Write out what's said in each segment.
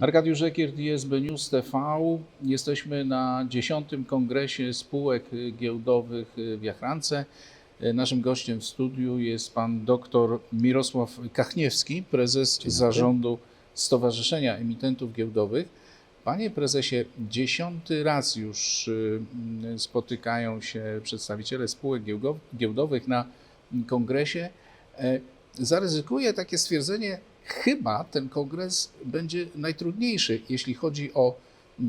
Arkadiusz Ekiert, ISB News TV. Jesteśmy na 10. Kongresie Spółek Giełdowych w Jachrance. Naszym gościem w studiu jest pan dr Mirosław Kachniewski, prezes zarządu Stowarzyszenia Emitentów Giełdowych. Panie prezesie, dziesiąty raz już y, spotykają się przedstawiciele spółek giełdowych na kongresie. E, Zaryzykuję takie stwierdzenie, chyba ten kongres będzie najtrudniejszy, jeśli chodzi o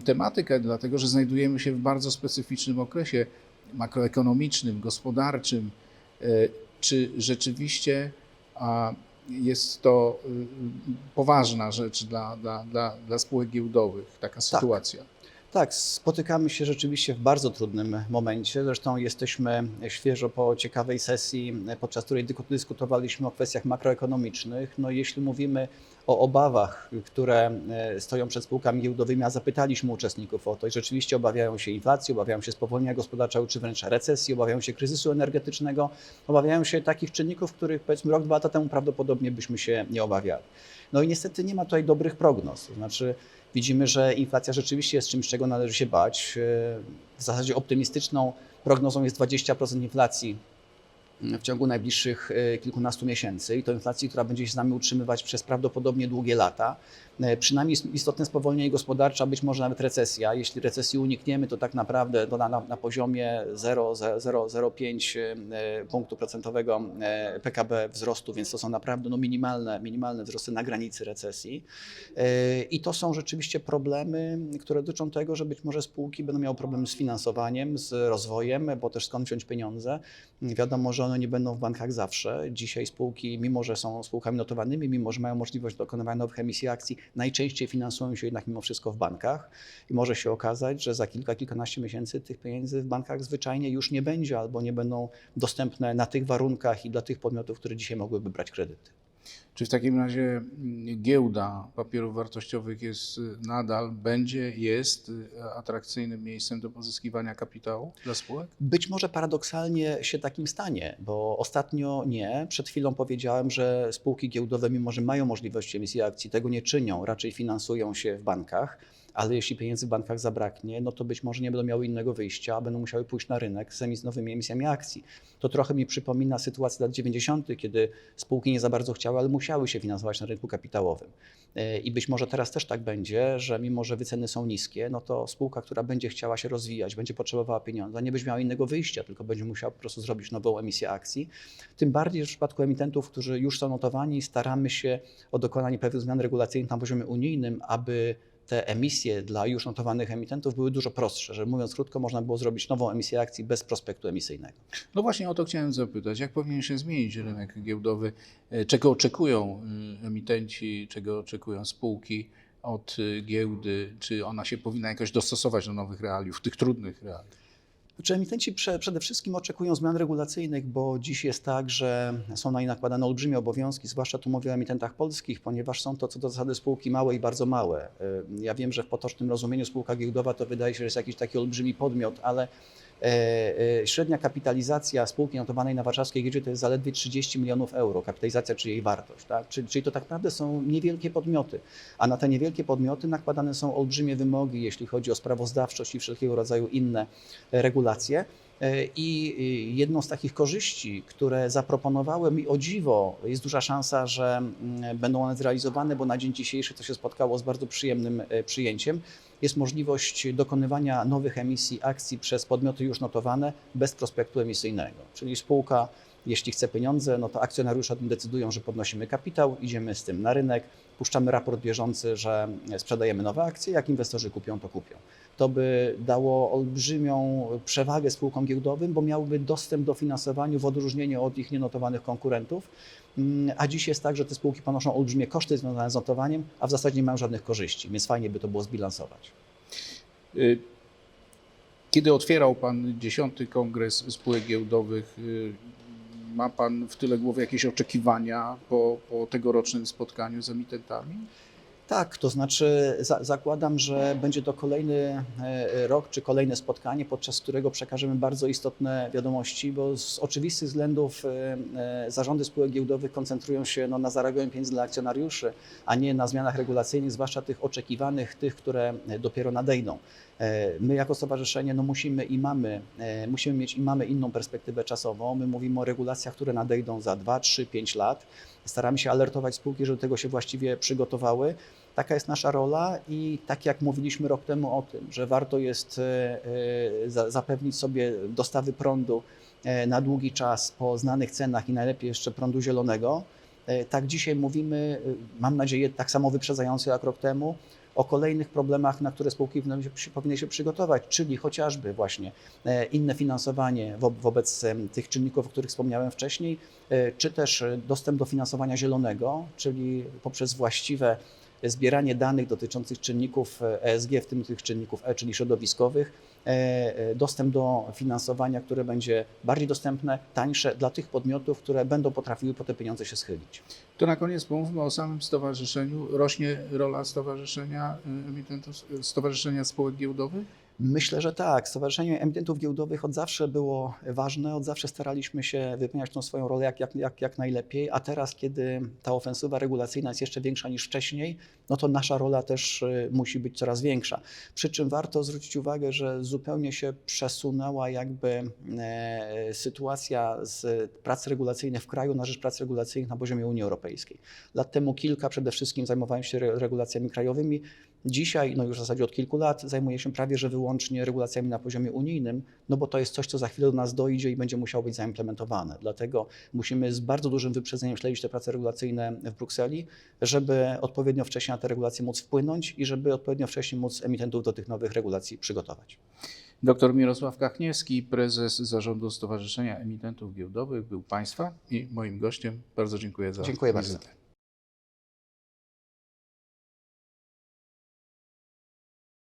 tematykę, dlatego że znajdujemy się w bardzo specyficznym okresie makroekonomicznym, gospodarczym. E, Czy rzeczywiście jest to y, poważna rzecz dla, dla, dla, dla spółek giełdowych, taka sytuacja? Tak, spotykamy się rzeczywiście w bardzo trudnym momencie. Zresztą jesteśmy świeżo po ciekawej sesji, podczas której dyskutowaliśmy o kwestiach makroekonomicznych. No, jeśli mówimy o obawach, które e, stoją przed spółkami giełdowymi, a zapytaliśmy uczestników o to i rzeczywiście obawiają się inflacji, obawiają się spowolnienia gospodarczego, czy wręcz recesji, obawiają się kryzysu energetycznego, obawiają się takich czynników, których powiedzmy rok, dwa lata temu prawdopodobnie byśmy się nie obawiali. No i niestety nie ma tutaj dobrych prognoz. To znaczy, Widzimy, że inflacja rzeczywiście jest czymś, czego należy się bać. W zasadzie optymistyczną prognozą jest 20% inflacji w ciągu najbliższych e, kilkunastu miesięcy i to inflacji, która będzie się z nami utrzymywać przez prawdopodobnie długie lata. E, Przynajmniej ist- istotne spowolnienie gospodarcze, a być może nawet recesja. Jeśli recesji unikniemy, to tak naprawdę to na, na, na poziomie 0,005 e, punktu procentowego PKB wzrostu, więc to są naprawdę no, minimalne, minimalne wzrosty na granicy recesji. I to są rzeczywiście problemy, które dotyczą tego, że być może spółki będą miały problem z finansowaniem, z rozwojem, bo też skąd wziąć pieniądze. Wiadomo, że one nie będą w bankach zawsze. Dzisiaj spółki, mimo że są spółkami notowanymi, mimo że mają możliwość dokonywania nowych emisji akcji, najczęściej finansują się jednak mimo wszystko w bankach. I może się okazać, że za kilka, kilkanaście miesięcy tych pieniędzy w bankach zwyczajnie już nie będzie albo nie będą dostępne na tych warunkach i dla tych podmiotów, które dzisiaj mogłyby brać kredyty. Czy w takim razie mm, giełda papierów wartościowych jest y, nadal, będzie, jest y, atrakcyjnym miejscem do pozyskiwania kapitału dla spółek? Być może paradoksalnie się takim stanie, bo ostatnio nie. Przed chwilą powiedziałem, że spółki giełdowe, mimo że mają możliwość emisji akcji, tego nie czynią, raczej finansują się w bankach. Ale jeśli pieniędzy w bankach zabraknie, no to być może nie będą miały innego wyjścia, a będą musiały pójść na rynek z nowymi emisjami akcji. To trochę mi przypomina sytuację lat 90., kiedy spółki nie za bardzo chciały, ale musiały się finansować na rynku kapitałowym. E, I być może teraz też tak będzie, że mimo, że wyceny są niskie, no to spółka, która będzie chciała się rozwijać, będzie potrzebowała pieniądza, nie będzie miała innego wyjścia, tylko będzie musiała po prostu zrobić nową emisję akcji. Tym bardziej, w przypadku emitentów, którzy już są notowani, staramy się o dokonanie pewnych zmian regulacyjnych na poziomie unijnym, aby te emisje dla już notowanych emitentów były dużo prostsze, że mówiąc krótko, można było zrobić nową emisję akcji bez prospektu emisyjnego. No właśnie o to chciałem zapytać. Jak powinien się zmienić rynek giełdowy? E, Czego oczekują y, emitenci, czego oczekują spółki od y, giełdy? Czy ona się powinna jakoś dostosować do nowych realiów, tych trudnych realiów? Czy emitenci prze, przede wszystkim oczekują zmian regulacyjnych, bo dziś jest tak, że są na nie nakładane olbrzymie obowiązki, zwłaszcza tu mówię o emitentach polskich, ponieważ są to co do zasady spółki małe i bardzo małe. Y, Ja wiem, że w potocznym rozumieniu spółka giełdowa to wydaje się, że jest jakiś taki olbrzymi podmiot, ale średnia kapitalizacja spółki notowanej na warszawskiej giełdzie to jest zaledwie 30 milionów euro, kapitalizacja czy jej wartość. Tak? Czyli, czyli to tak naprawdę są niewielkie podmioty, a na te niewielkie podmioty nakładane są olbrzymie wymogi, jeśli chodzi o sprawozdawczość i wszelkiego rodzaju inne e, regulacje. E, I y, jedną z takich korzyści, które zaproponowałem i o dziwo, jest duża szansa, że mm, będą one zrealizowane, bo na dzień dzisiejszy to się spotkało z bardzo przyjemnym e, przyjęciem, jest możliwość dokonywania nowych emisji akcji przez podmioty już notowane bez prospektu emisyjnego. Czyli spółka, jeśli chce pieniądze, no to akcjonariusze o tym decydują, że podnosimy kapitał, idziemy z tym na rynek, puszczamy raport bieżący, że sprzedajemy nowe akcje, jak inwestorzy kupią, to kupią. To by dało olbrzymią przewagę spółkom giełdowym, bo miałyby dostęp do finansowania w odróżnieniu od ich nienotowanych konkurentów. Mm, A dziś jest tak, że te spółki ponoszą olbrzymie koszty związane z notowaniem, a w zasadzie nie mają żadnych korzyści, więc fajnie by to było zbilansować. Y, Kiedy otwierał Pan dziesiąty kongres spółek giełdowych, y, ma Pan w tyle głowy jakieś oczekiwania po, po tegorocznym spotkaniu z emitentami? Tak, to znaczy za, zakładam, że będzie to kolejny e, rok czy kolejne spotkanie, podczas którego przekażemy bardzo istotne wiadomości, bo z oczywistych względów e, e, zarządy spółek giełdowych koncentrują się no, na zarabianiu pieniędzy dla akcjonariuszy, a nie na zmianach regulacyjnych, zwłaszcza tych oczekiwanych, tych, które dopiero nadejdą. E, My jako stowarzyszenie no musimy i mamy, e, musimy mieć i mamy inną perspektywę czasową. My mówimy o regulacjach, które nadejdą za 2, 3, 5 lat. Staramy się alertować spółki, żeby do tego się właściwie przygotowały. Taka jest nasza rola i tak jak mówiliśmy rok temu o tym, że warto jest e, za- zapewnić sobie dostawy prądu na długi czas po znanych cenach i najlepiej jeszcze prądu zielonego, tak dzisiaj mówimy, mam nadzieję tak samo wyprzedzająco jak rok temu, o kolejnych problemach, na które spółki powinny się, przygotować, czyli chociażby właśnie e, inne finansowanie wo, wobec tych czynników, o których wspomniałem wcześniej, e, czy też e, dostęp do finansowania zielonego, czyli poprzez właściwe zbieranie danych dotyczących czynników ESG, w tym tych czynników E, czyli środowiskowych, dostęp do finansowania, które będzie bardziej dostępne, tańsze dla tych podmiotów, które będą potrafiły po te pieniądze się schylić. To na koniec pomówmy o samym stowarzyszeniu. Rośnie rola stowarzyszenia y, emitentów, stowarzyszenia spółek giełdowych? Myślę, że tak. Stowarzyszenie Emitentów Giełdowych od zawsze było ważne, od zawsze staraliśmy się wypełniać tą swoją rolę jak, jak, jak, jak najlepiej, a teraz, kiedy ta ofensywa regulacyjna jest jeszcze większa niż wcześniej, no to nasza rola też y, musi być coraz większa. Przy czym warto zwrócić uwagę, że zupełnie się przesunęła jakby e, sytuacja z prac regulacyjnych w kraju na rzecz prac regulacyjnych na poziomie Unii Europejskiej. Lat temu kilka przede wszystkim zajmowałem się re- regulacjami krajowymi. Dzisiaj, no już w zasadzie od kilku lat, zajmuję się prawie że wyłącznie regulacjami na poziomie unijnym, no bo to jest coś, co za chwilę do nas dojdzie i będzie musiało być zaimplementowane. Dlatego musimy z bardzo dużym wyprzedzeniem śledzić te prace regulacyjne w Brukseli, żeby odpowiednio wcześnie na te regulacje móc wpłynąć i żeby odpowiednio wcześnie móc emitentów do tych nowych regulacji przygotować. Dr Mirosław Kachniewski, prezes zarządu Stowarzyszenia Emitentów Giełdowych, był Państwa i moim gościem. Bardzo dziękuję za Dziękuję bardzo.